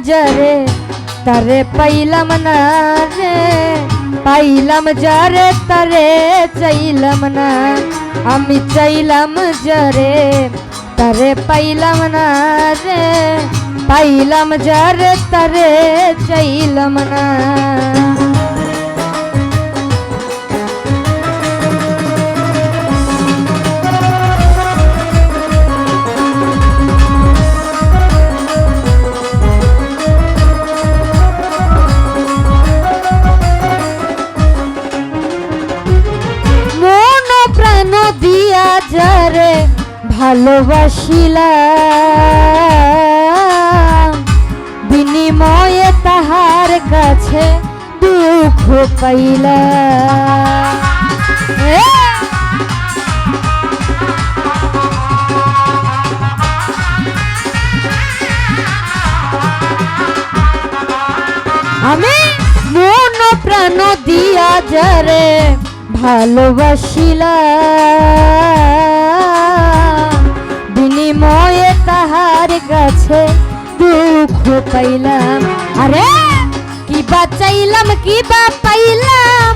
যারে তারে পাইলাম না রে পাইলাম যারে তারে চাইলাম না আমি চাইলাম যারে তারে পাইলাম না রে পাইলাম যারে তারে চাইলাম না দিয়া যারে ভালোবাসিলাম। বিনিময়ে তাহার কাছে দুঃখ পাইলাম। আমি মন প্রাণ দিয়া যারে ভালোবাসিলাম বিনিময়ে তাহার কাছে দুঃখ পাইলাম। আরে কি বা চাইলাম কি বা পাইলাম,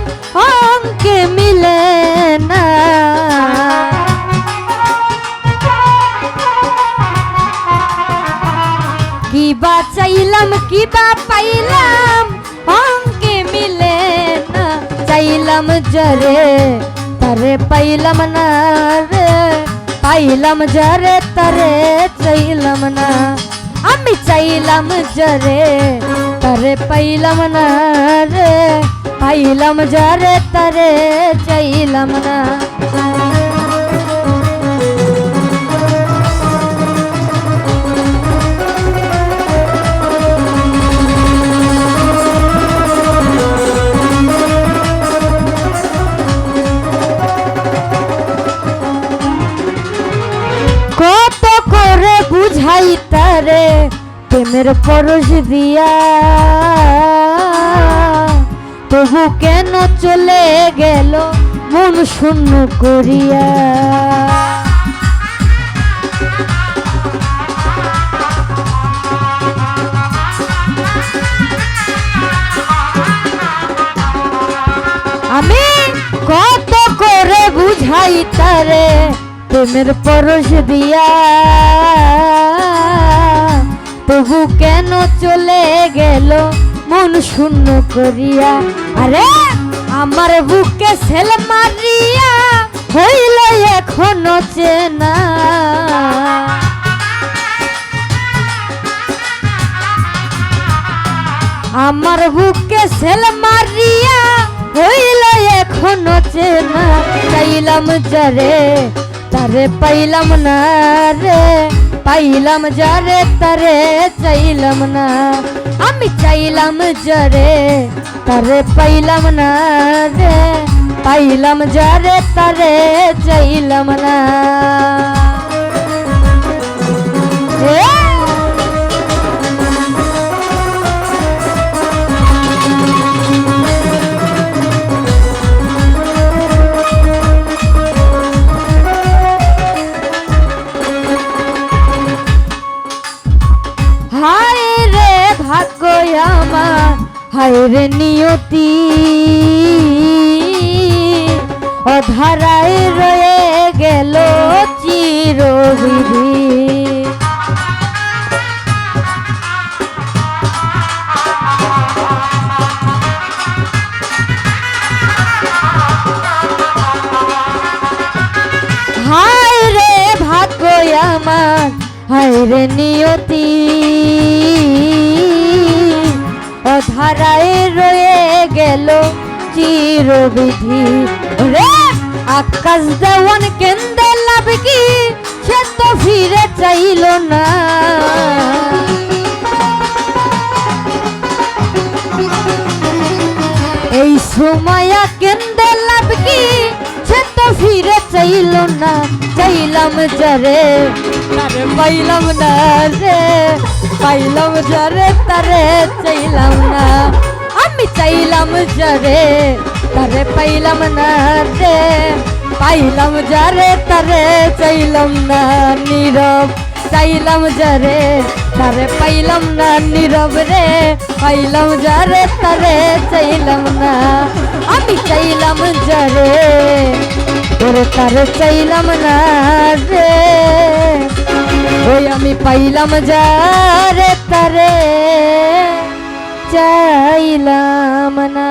অঙ্কে মিলে না। কি বা চাইলাম কি বা পাইলাম, অঙ্কে চাইলাম জরে, তারে পাইলাম না রে। পাইলাম জরে, তারে চাইলাম না। আমি চাইলাম জরে, তারে পাইলাম না রে। পাইলাম জরে, তারে চাইলাম না। বুঝাই তারে প্রেমের পরশ দিয়া। তবু কেন চলে গেল মন শূন্য করিয়া? আমি কত করে বুঝাই তারে প্রেমের পরশ দিয়া। তবু কেন চলে গেল? মন শূন্য করিয়া। আরে, আমার বুকে সেল মারিয়া হইল এখনও চেনা। আমার বুকে সেল মারিয়া হইল এখনও চেনা। চাইলাম যারে তারে পাইলাম না রে। পাইলাম যারে তারে, চাইলাম না আমি চাইলাম যারে, তারে পাইলাম না রে পাইলাম যারে তারে, চাইলাম না এ! আমার হায় রে নিয়তি, অধারায় রয়ে গেল চিরবিধি। হায় রে ভাগ্য আমার, হায় রে নিয়তি। অধারায় রয়ে গেল চিরবিধি। রে আকাশ দেওয়ান কেন্দ্রে লাভ কি? সে তো ফিরে চাইল না। এই সময়া কেন্দ্রে লাভ কি? সে তো ফিরে চাইল না। চাইলাম যারে পাইলাম না রে। পাইলাম যারে তারে চাইলাম না। আমি চাইলাম যারে তারে পাইলাম না রে। পাইলাম যারে তারে চাইলাম না নীরব। চাইলাম যারে তারে পাইলাম না নীরব রে। পাইলাম যারে তারে চাইলাম না। আমি চাইলাম যারে তোরে তারে চাইলাম না রে। আমি পাইলাম যারে তারে চাইলাম না।